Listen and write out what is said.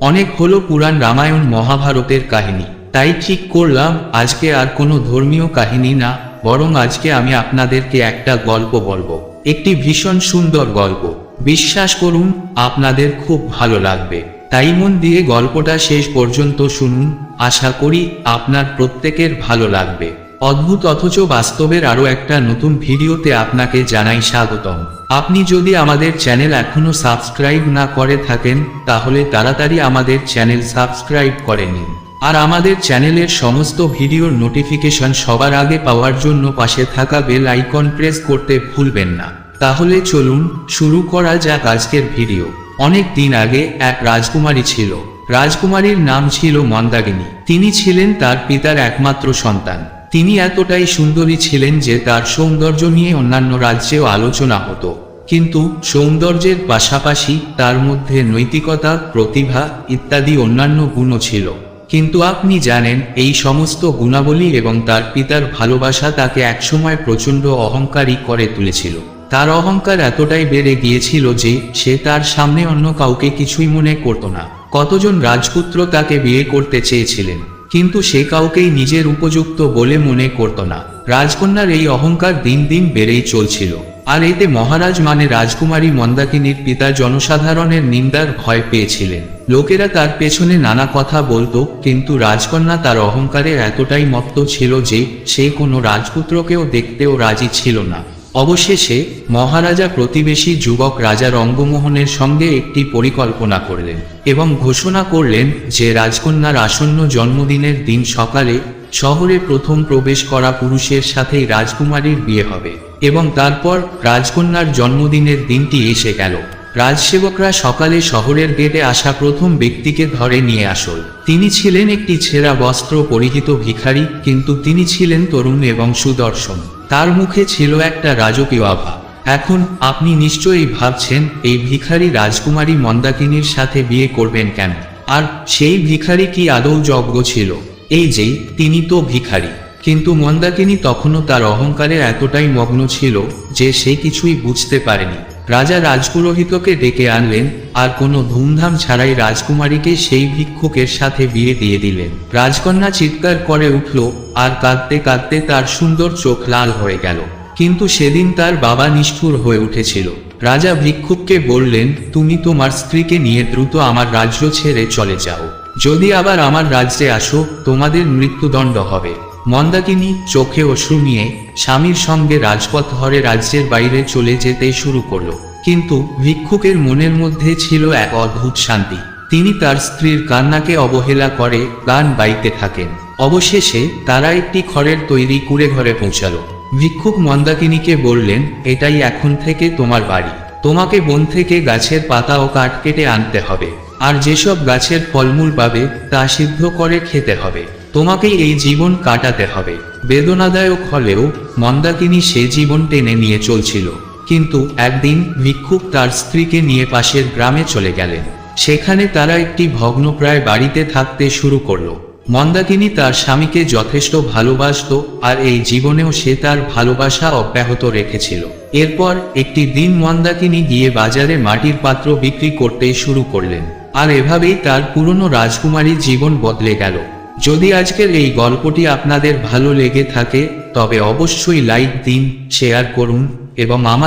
অনেক হলো পুরাণ রামায়ণ মহাভারতের কাহিনী। তাই ঠিক করলাম, আজকে আর কোনো ধর্মীয় কাহিনী না, বরং আজকে আমি আপনাদেরকে একটা গল্প বলব। একটি ভীষণ সুন্দর গল্প। বিশ্বাস করুন, আপনাদের খুব ভালো লাগবে। তাই মন দিয়ে গল্পটা শেষ পর্যন্ত শুনুন। আশা করি আপনার প্রত্যেকের ভালো লাগবে। অদ্ভুত অথচ বাস্তবের আরও একটা নতুন ভিডিওতে আপনাকে জানাই স্বাগতম। আপনি যদি আমাদের চ্যানেল এখনও সাবস্ক্রাইব না করে থাকেন, তাহলে তাড়াতাড়ি আমাদের চ্যানেল সাবস্ক্রাইব করে নিন। আর আমাদের চ্যানেলের সমস্ত ভিডিওর নোটিফিকেশন সবার আগে পাওয়ার জন্য পাশে থাকা বেল আইকন প্রেস করতে ভুলবেন না। তাহলে চলুন, শুরু করা যাক আজকের ভিডিও। অনেক দিন আগে এক রাজকুমারী ছিল। রাজকুমারীর নাম ছিল মন্দাগিনী তিনি ছিলেন তার পিতার একমাত্র সন্তান। তিনি এতটাই সুন্দরী ছিলেন যে তার সৌন্দর্য নিয়ে অন্যান্য রাজ্যেও আলোচনা হতো। কিন্তু সৌন্দর্যের পাশাপাশি তার মধ্যে নৈতিকতা, প্রতিভা ইত্যাদি অন্যান্য গুণও ছিল। কিন্তু আপনি জানেন, এই সমস্ত গুণাবলী এবং তার পিতার ভালোবাসা তাকে একসময় প্রচণ্ড অহংকারী করে তুলেছিল। তার অহংকার এতটাই বেড়ে গিয়েছিল যে সে তার সামনে অন্য কাউকে কিছুই মনে করত না। কতজন রাজপুত্র তাকে বিয়ে করতে চেয়েছিলেন? কিন্তু সে কাউকেই নিজের উপযুক্ত বলে মনে করত না। রাজকন্যার এই অহংকার দিন দিন বেড়েই চলছিল। আর এতে মহারাজ মানে রাজকুমারী মন্দাকিনীর পিতা জনসাধারণের নিন্দার ভয় পেয়েছিলেন। লোকেরা তার পেছনে নানা কথা বলতো, কিন্তু রাজকন্যা তার অহংকারে এতটাই মত্ত ছিল যে সে কোনো রাজপুত্রকেও দেখতেও রাজি ছিল না। অবশেষে মহারাজা প্রতিবেশী যুবক রাজা রঙ্গমোহনের সঙ্গে একটি পরিকল্পনা করলেন এবং ঘোষণা করলেন যে রাজকন্যার আসন্ন জন্মদিনের দিন সকালে শহরে প্রথম প্রবেশ করা পুরুষের সাথেই রাজকুমারীর বিয়ে হবে এবং তারপর রাজকন্যার জন্মদিনের দিনটি এসে গেল। রাজসেবকরা সকালে শহরের গেটে আসা প্রথম ব্যক্তিকে ধরে নিয়ে আসল। তিনি ছিলেন একটি ছেঁড়া বস্ত্র পরিহিত ভিখারি, কিন্তু তিনি ছিলেন তরুণ এবং সুদর্শন। তার মুখে ছিল একটা রাজকীয় আভা। এখন আপনি নিশ্চয়ই ভাবছেন, এই ভিখারি রাজকুমারী মন্দাকিনীর সাথে বিয়ে করবেন কেন? আর সেই ভিখারি কি আদৌ যজ্ঞ ছিল? এই যে, তিনি তো ভিখারি। কিন্তু মন্দাকিনী তখনও তার অহংকারে এতটাই মগ্ন ছিল যে সে কিছুই বুঝতে পারেনি। রাজা রাজপুরোহিতকে ডেকে আনলেন, আর কোনো ধুমধাম ছাড়াই রাজকুমারীকে সেই ভিক্ষুকের সাথে বিয়ে দিয়ে দিলেন। রাজকন্যা চিৎকার করে উঠল, আর কাঁদতে কাঁদতে তার সুন্দর চোখ লাল হয়ে গেল। কিন্তু সেদিন তার বাবা নিষ্ঠুর হয়ে উঠেছিল। রাজা ভিক্ষুককে বললেন, তুমি তোমার স্ত্রীকে নিয়ে দ্রুত আমার রাজ্য ছেড়ে চলে যাও। যদি আবার আমার রাজ্যে আসো, তোমাদের মৃত্যুদণ্ড হবে। মন্দাকিনী চোখে অশ্রু নিয়ে স্বামীর সঙ্গে রাজপথ ধরে রাজ্যের বাইরে চলে যেতে শুরু করল। কিন্তু ভিক্ষুকের মনের মধ্যে ছিল এক অদ্ভুত শান্তি। তিনি তার স্ত্রীর কান্নাকে অবহেলা করে গান বাইতে থাকেন। অবশেষে তারা একটি খড়ের তৈরি কুড়ে ঘরে পৌঁছালো। ভিক্ষুক মন্দাকিনীকে বললেন, এটাই এখন থেকে তোমার বাড়ি। তোমাকে বন থেকে গাছের পাতা ও কাঠ কেটে আনতে হবে। আর যেসব গাছের ফলমূল পাবে তা সিদ্ধ করে খেতে হবে। তোমাকে এই জীবন কাটাতে হবে। বেদনাদায়ক হলেও মন্দাকিনী সে জীবন টেনে নিয়ে চলছিল। কিন্তু একদিন ভিক্ষুক তার স্ত্রীকে নিয়ে পাশের গ্রামে চলে গেলেন। সেখানে তারা একটি ভগ্নপ্রায় বাড়িতে থাকতে শুরু করল। মন্দাকিনী তার স্বামীকে যথেষ্ট ভালোবাসত আর এই জীবনেও সে তার ভালোবাসা অব্যাহত রেখেছিল। এরপর একটি দিন মন্দাকিনী গিয়ে বাজারে মাটির পাত্র বিক্রি করতে শুরু করলেন। আর এভাবেই তার পুরনো রাজকুমারীর জীবন বদলে গেল। যদি আজকের এই গল্পটি আপনাদের ভালো লেগে থাকে, তবে অবশ্যই লাইক দিন শেয়ার করুন, এবং আমার